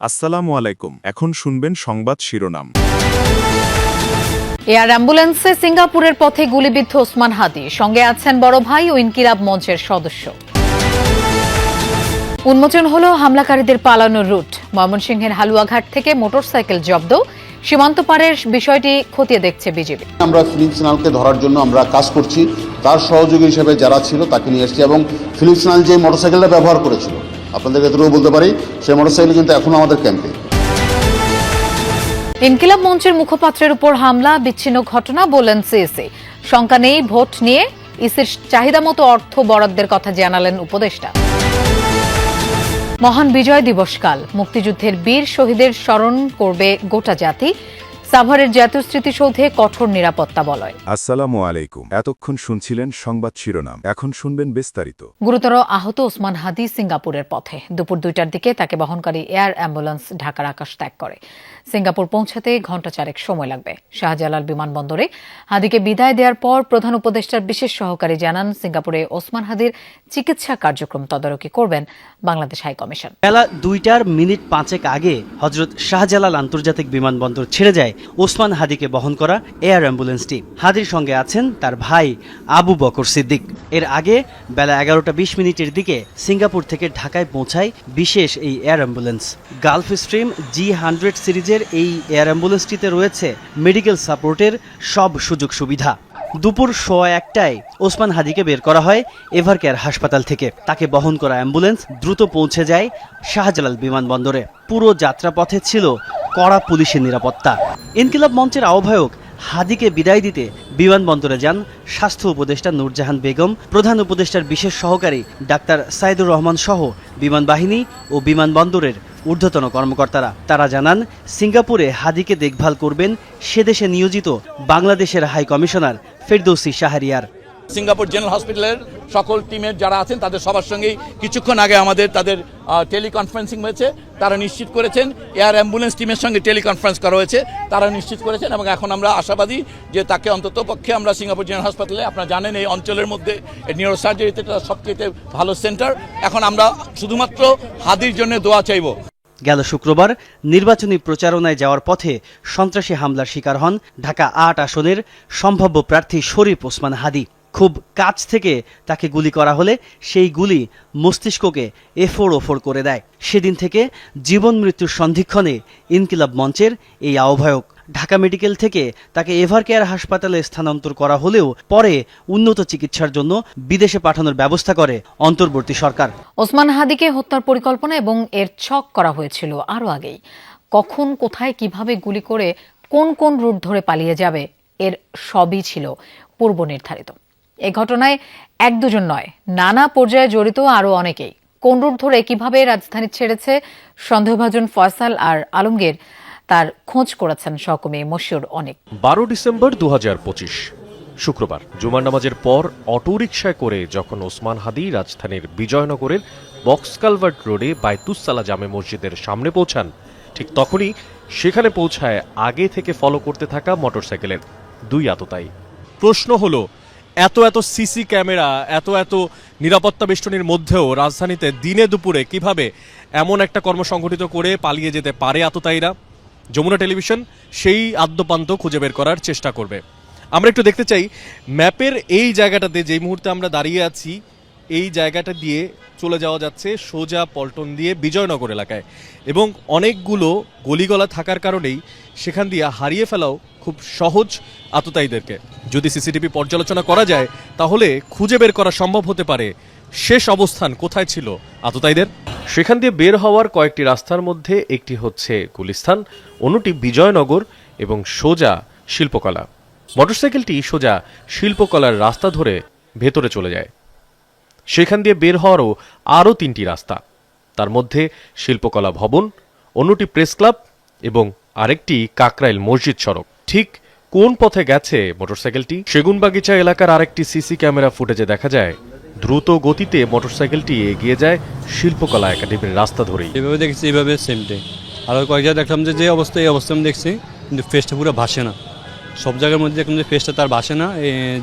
আসসালামু আলাইকুম। এখন শুনবেন সংবাদ শিরোনাম। এয়ার অ্যাম্বুলেন্সে সিঙ্গাপুরের পথে গুলিবিদ্ধ ওসমান হাদি। সঙ্গে আছেন বড় ভাই ও ইনকিলাব মঞ্চের সদস্য। উন্মোচন হল হামলাকারীদের পালানোর রুট। ময়মনসিংহের হালুয়াঘাট থেকে মোটরসাইকেল জব্দ। সীমান্ত পারের বিষয়টি খতিয়ে দেখছে বিজেপি আমরা ফিলিপ সিনালকে ধরার জন্য আমরা কাজ করছি। তার সহযোগী হিসেবে যারা ছিল তাকে নিয়ে এসেছি এবং ফিলিপ সিনাল যে মোটরসাইকেলটা ব্যবহার করেছিল আপনাদেরকে এতটুকু বলতে পারি, সেই মোটরসাইকেল কিন্তু এখনও আমাদের ক্যাম্পে। ইনকিলাব মঞ্চের মুখপাত্রের উপর হামলা, বিচ্ছিন্ন ঘটনা বললেন সিএসি শঙ্কা নেই, ভোট নিয়ে ইসির চাহিদা মতো অর্থ বরাদ্দের কথা জানালেন উপদেষ্টা। মহান বিজয় দিবসকাল। মুক্তিযুদ্ধের বীর শহীদের স্মরণ করবে গোটা জাতি। সাভারের জাতীয় স্মৃতিসৌধে কঠোর নিরাপত্তা বলয়। আসসালামু আলাইকুম। এতক্ষণ শুনছিলেন সংবাদ শিরোনাম। এখন শুনবেন বিস্তারিত। গুরুতর আহত ওসমান হাদি সিঙ্গাপুরের পথে। দুপুর দুইটার দিকে তাকে বহনকারী এয়ার অ্যাম্বুলেন্স ঢাকার আকাশ ত্যাগ করে। সিঙ্গাপুর পৌঁছাতে ঘণ্টা চারেক সময় লাগবে। শাহজালাল বিমানবন্দরে হাদিকে বিদায় দেওয়ার পর প্রধান উপদেষ্টার বিশেষ সহকারী জানান সিঙ্গাপুরে ওসমান হাদির চিকিৎসা কার্যক্রম তদারকি করবেন বাংলাদেশ হাইকমিশন বেলা দুইটার মিনিট পাঁচেক আগে হজরত শাহজালাল আন্তর্জাতিক বিমানবন্দর ছেড়ে যায় ওসমান হাদিকে বহন করা এয়ার অ্যাম্বুলেন্সটি হাদির সঙ্গে আছেন তার ভাই আবু বকর সিদ্দিক। এর আগে বেলা এগারোটা বিশ মিনিটের দিকে সিঙ্গাপুর থেকে ঢাকায় পৌঁছায় বিশেষ এই air ambulance. Gulfstream G hundred সিরিজের এই এয়ার অ্যাম্বুলেন্সটিতে রয়েছে মেডিকেল সাপোর্টের সব সুযোগ সুবিধা। দুপুর সোয়া একটায় ওসমান হাদিকে বের করা হয় এভারকেয়ার হাসপাতাল থেকে। তাকে বহন করা অ্যাম্বুলেন্স দ্রুত পৌঁছে যায় শাহজালাল বিমানবন্দরে। পুরো যাত্রাপথে ছিল কড়া পুলিশের নিরাপত্তা। ইনকিলাব মঞ্চের আহ্বায়ক হাদিকে বিদায় দিতে বিমানবন্দরে যান স্বাস্থ্য উপদেষ্টা নূরজাহান বেগম, প্রধান উপদেষ্টার বিশেষ সহকারী ডাক্তার সাইদুর রহমান সহ বিমান বাহিনী ও বিমানবন্দরের ঊর্ধ্বতন কর্মকর্তারা। তারা জানান, সিঙ্গাপুরে হাদিকে দেখভাল করবেন সে দেশে নিয়োজিত বাংলাদেশের high commissioner Ferdousi Shahriar. Singapore general hospital সকল টিমের যারা আছেন, তাদের সবার সঙ্গেই কিছুক্ষণ আগে আমাদের তাদের টেলিকনফারেন্সিং হয়েছে। তারা নিশ্চিত করেছেন, এয়ার অ্যাম্বুলেন্স টিমের সঙ্গে টেলিকনফারেন্স করা হয়েছে। তারা নিশ্চিত করেছেন এবং এখন আমরা আশাবাদী যে তাকে অন্তত পক্ষে আমরা সিঙ্গাপুর জেনারেল হাসপাতালে আপনারা জানেন এই অঞ্চলের মধ্যে নিউরো সার্জারিতে সবচেয়ে ভালো সেন্টার এখন আমরা শুধুমাত্র হাদির জন্য দোয়া চাইব। গেল শুক্রবার নির্বাচনী প্রচারণায় যাওয়ার পথে সন্ত্রাসী হামলার শিকার হন ঢাকা আট আসনের সম্ভাব্য প্রার্থী শরীফ ওসমান হাদি। খুব কাছ থেকে তাকে গুলি করা হলে সেই গুলি মস্তিষ্ককে এফোর ওফোর করে দেয়। সেদিন থেকে জীবন মৃত্যুর সন্ধিক্ষণে ইনকিলাব মঞ্চের এই আহ্বায়ক ঢাকা মেডিকেল থেকে তাকে এভারকেয়ার হাসপাতালে স্থানান্তর করা হলেও পরে উন্নত চিকিৎসার জন্য বিদেশে পাঠানোর ব্যবস্থা করে অন্তর্বর্তী সরকার। ওসমান হাদিকে হত্যার পরিকল্পনা এবং এর ছক করা হয়েছিল আরও আগেই। কখন, কোথায়, কীভাবে গুলি করে কোন কোন রুট ধরে পালিয়ে যাবে এর সবই ছিল পূর্ব নির্ধারিত। এ ঘটনায় এক দুজন নয় নানা পর্যায়ে জড়িত আরও অনেকেই। কোন রুট ধরে কীভাবে রাজধানী ছেড়েছে সন্দেহভাজন ফয়সাল আর আলমগীর তার খোঁজ করেছেন সহকর্মী মশিউর অনেক। বারো ডিসেম্বর দু হাজার পঁচিশ শুক্রবার জুমার নামাজের পর অটোরিকশায় করে যখন ওসমান হাদি রাজধানীর বিজয়নগরের বক্স কালভার্ট রোডে বাইতুসালা জামে মসজিদের সামনে পৌঁছান ঠিক তখনই সেখানে পৌঁছায় আগে থেকে ফলো করতে থাকা মোটরসাইকেলের দুই আততায়ী। প্রশ্ন হলো এত এত সিসি ক্যামেরা, এত এত নিরাপত্তা বেষ্টনীর মধ্যেও রাজধানীতে দিনে দুপুরে কীভাবে এমন একটা কর্ম সংগঠিত করে পালিয়ে যেতে পারে আততায়ীরা? যমুনা টেলিভিশন সেই আদ্যপান্ত খুঁজে বের করার চেষ্টা করবে। আমরা একটু দেখতে চাই, ম্যাপের এই জায়গাটাতে যেই মুহূর্তে আমরা দাঁড়িয়ে আছি এই জায়গাটা দিয়ে চলে যাওয়া যাচ্ছে সোজা পল্টন দিয়ে বিজয়নগর এলাকায়। এবং অনেকগুলো গলিগলা থাকার কারণেই সেখান দিয়ে হারিয়ে ফেলাও খুব সহজ আততায়ীদেরকে। যদি সিসিটিভি পর্যালোচনা করা যায়, তাহলে খুঁজে বের করা সম্ভব হতে পারে। শেষ অবস্থান কোথায় ছিল আততায়ীদের? সেখান দিয়ে বের হওয়ার কয়েকটি রাস্তার মধ্যে একটি হচ্ছে গুলিস্থান অন্যটি বিজয়নগর এবং সোজা শিল্পকলা। মোটরসাইকেলটি সোজা শিল্পকলার রাস্তা ধরে ভেতরে চলে যায়। সেখান দিয়ে বের হওয়ারও আরও তিনটি রাস্তা। তার মধ্যে শিল্পকলা ভবন, অন্যটি প্রেস ক্লাব এবং আরেকটি কাকরাইল মসজিদ সড়ক। ঠিক কোন পথে গেছে মোটরসাইকেলটি? সেগুনবাগিচা এলাকার আরেকটি সিসি ক্যামেরা ফুটেজে দেখা যায়, দ্রুত গতিতে মোটরসাইকেলটি এগিয়ে যায় শিল্পকলা একাডেমির রাস্তা ধরেই। এভাবে দেখছি এইভাবে সেম ডে আর দেখলাম যে যে অবস্থা এই অবস্থা আমি দেখছি, কিন্তু ফেসটা পুরো ভাসে না। সব জায়গার মধ্যে দেখলাম যে ফেসটা তার ভাসে না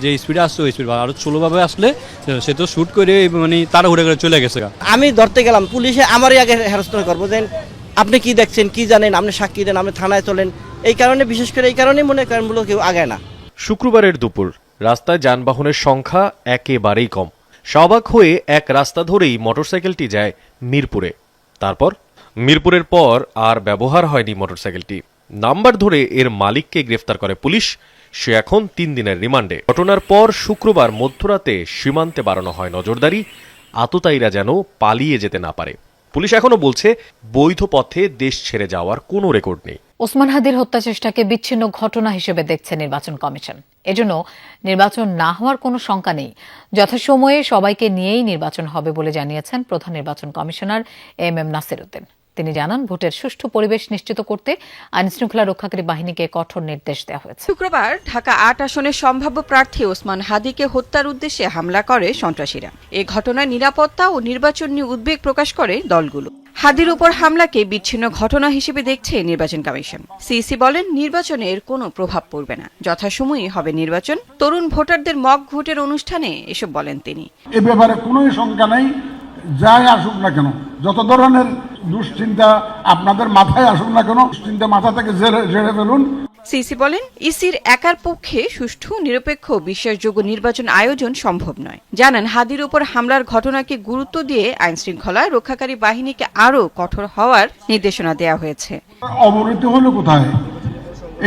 যে স্পিডে আসছে ওই স্পিড আরও স্লোভাবে আসলে সে তো শ্যুট করে মানে তারা উড়ে করে চলে গেছে আমি ধরতে গেলাম পুলিশে আমারই আগে হ্যারাসমেন্ট করব। যে আপনি কি দেখছেন কি জানেন আপনি সাক্ষী দেন আপনি থানায় চলেন। এই কারণে বিশেষ করে এই কারণেই মনে করেন মূলত কেউ আগায় না। শুক্রবারের দুপুর রাস্তায় যানবাহনের সংখ্যা একেবারেই কম। সবাক হয়ে এক রাস্তা ধরেই মোটরসাইকেলটি যায় মিরপুরে। তারপর? মিরপুরের পর আর ব্যবহার হয়নি মোটরসাইকেলটি। নাম্বার ধরে এর মালিককে গ্রেফতার করে পুলিশ, সে এখন তিন দিনের রিমান্ডে। ঘটনার পর শুক্রবার মধ্যরাতে সীমান্তে বাড়ানো হয় নজরদারি, আততায়ীরা যেন পালিয়ে যেতে না পারে। পুলিশ এখনও বলছে, বৈধ পথে দেশ ছেড়ে যাওয়ার কোনো রেকর্ড নেই। ওসমান হাদির হত্যা চেষ্টাকে বিচ্ছিন্ন ঘটনা হিসেবে দেখছে নির্বাচন কমিশন। এজন্য নির্বাচন না হওয়ার কোনো শঙ্কা নেই। যথাসময়ে সবাইকে নিয়েই নির্বাচন হবে বলে জানিয়েছেন প্রধান নির্বাচন commissioner M M Nasir Uddin তিনি জানান ভোটের সুষ্ঠু পরিবেশ নিশ্চিত করতে আইন শৃঙ্খলা রক্ষাকারী বাহিনীকে কঠোর নির্দেশ দেওয়া হয়েছে। শুক্রবার ঢাকা আট আসনের সম্ভাব্য প্রার্থী ওসমান হাদিকে হত্যার উদ্দেশ্যে হামলা করে সন্ত্রাসীরা। এ ঘটনায় নিরাপত্তা ও নির্বাচন নিয়ে উদ্বেগ প্রকাশ করে দলগুলো। হাদির উপর হামলাকে বিচ্ছিন্ন ঘটনা হিসেবে দেখছে নির্বাচন কমিশন। সিইসি বলেন নির্বাচনে এর কোনো প্রভাব পড়বে না। যথাসময়ে হবে নির্বাচন। তরুণ ভোটারদের মক ভোটের অনুষ্ঠানে এসব বলেন তিনি। এ ব্যাপারে কোনো শঙ্কা নেই যাই আসুক না কেন। যত ধরনের দুশ্চিন্তা আপনাদের মাথায় আসুক না কেন দুশ্চিন্তা মাথা থেকে জেরে ফেলুন। সিসি বলেন ইসির একার পক্ষে সুষ্ঠু নিরপেক্ষ বিশ্বাসযোগ্য নির্বাচন আয়োজন সম্ভব নয়। জানান হাদির উপর হামলার ঘটনাকে গুরুত্ব দিয়ে আইন শৃঙ্খলা রক্ষাকারী বাহিনীকে আরও কঠোর হওয়ার নির্দেশনা দেওয়া হয়েছে। অবনতি হলো কোথায়?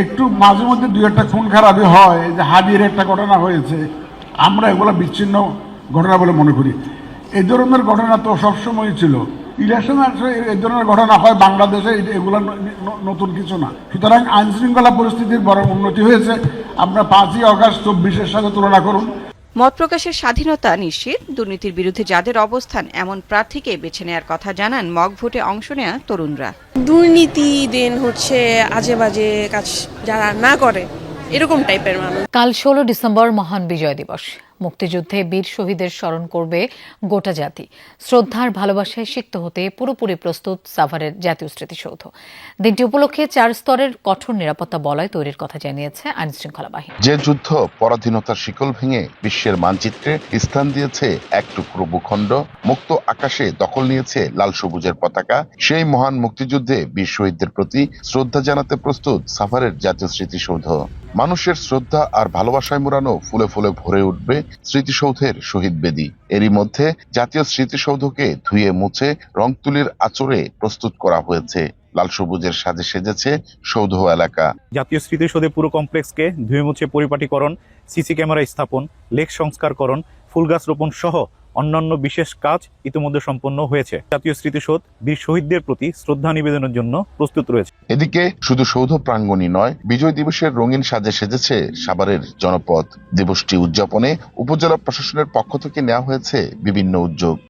একটু মাঝে মধ্যে দুই একটা খুন খারাপি হয় যে হাদির একটা ঘটনা হয়েছে আমরা এগুলো বিচ্ছিন্ন ঘটনা বলে মনে করি। এই ধরনের ঘটনা তো সবসময় ছিল। ইলেকশন এই ধরনের ঘটনা হয় বাংলাদেশে এগুলো নতুন কিছু না। সুতরাং আইন শৃঙ্খলা পরিস্থিতির বড় উন্নতি হয়েছে। আপনার পাঁচই অগাস্ট চব্বিশের সাথে তুলনা করুন। মত প্রকাশের স্বাধীনতা নিশ্চিত দুর্নীতির বিরুদ্ধে যাদের অবস্থান এমন প্রার্থীকে বেছে নেওয়ার কথা জানান মক ভোটে অংশ নেয়া তরুণরা। দুর্নীতি দেন হচ্ছে আজে বাজে কাজ যারা না করে এরকম টাইপের মানুষ। কাল ষোলো ডিসেম্বর মহান বিজয় দিবস। মুক্তিযুদ্ধে বীর শহীদের স্মরণ করবে গোটা জাতি। শ্রদ্ধার ভালোবাসায় সিক্ত হতে পুরোপুরি প্রস্তুত সাভারের জাতীয় স্মৃতিসৌধ। দিনটি উপলক্ষে চার স্তরের কঠোর নিরাপত্তা বলয় তৈরির কথা জানিয়েছে আইন শৃঙ্খলা বাহিনী। যে যুদ্ধ পরাধীনতার শিকল ভেঙে বিশ্বের মানচিত্রে স্থান দিয়েছে এক টুকরো ভূখণ্ড মুক্ত আকাশে দখল নিয়েছে লাল সবুজের পতাকা সেই মহান মুক্তিযুদ্ধে বীর শহীদদের প্রতি শ্রদ্ধা জানাতে প্রস্তুত সাভারের জাতীয় স্মৃতিসৌধ। মানুষের শ্রদ্ধা আর ভালোবাসায় মোড়ানো ফুলে ফুলে ভরে উঠবে স্মৃতিসৌধের শহীদ বেদি। এরই মধ্যে জাতীয় স্মৃতিসৌধকে ধুয়ে মুছে রং তুলির আচরে প্রস্তুত করা হয়েছে। লাল সবুজের সাজে সেজেছে সৌধ এলাকা। জাতীয় স্মৃতিসৌধে পুরো কমপ্লেক্সকে ধুয়ে মুছে পরিপাটিকরণ, সিসি ক্যামেরা স্থাপন, লেক সংস্কারকরণ, ফুল গাছ রোপণ সহ অন্যান্য বিশেষ কাজ ইতিমধ্যে সম্পন্ন হয়েছে। জাতীয় স্মৃতিসৌধ বীর শহীদদের প্রতি শ্রদ্ধা নিবেদনের জন্য প্রস্তুত রয়েছে। এদিকে শুধু সৌধ প্রাঙ্গণই নয়, বিজয় দিবসের রঙিন সাজে সেজেছে সাভারের জনপদ। দিবসটি উদযাপনে উপজেলা প্রশাসনের পক্ষ থেকে নেওয়া হয়েছে বিভিন্ন উদ্যোগ।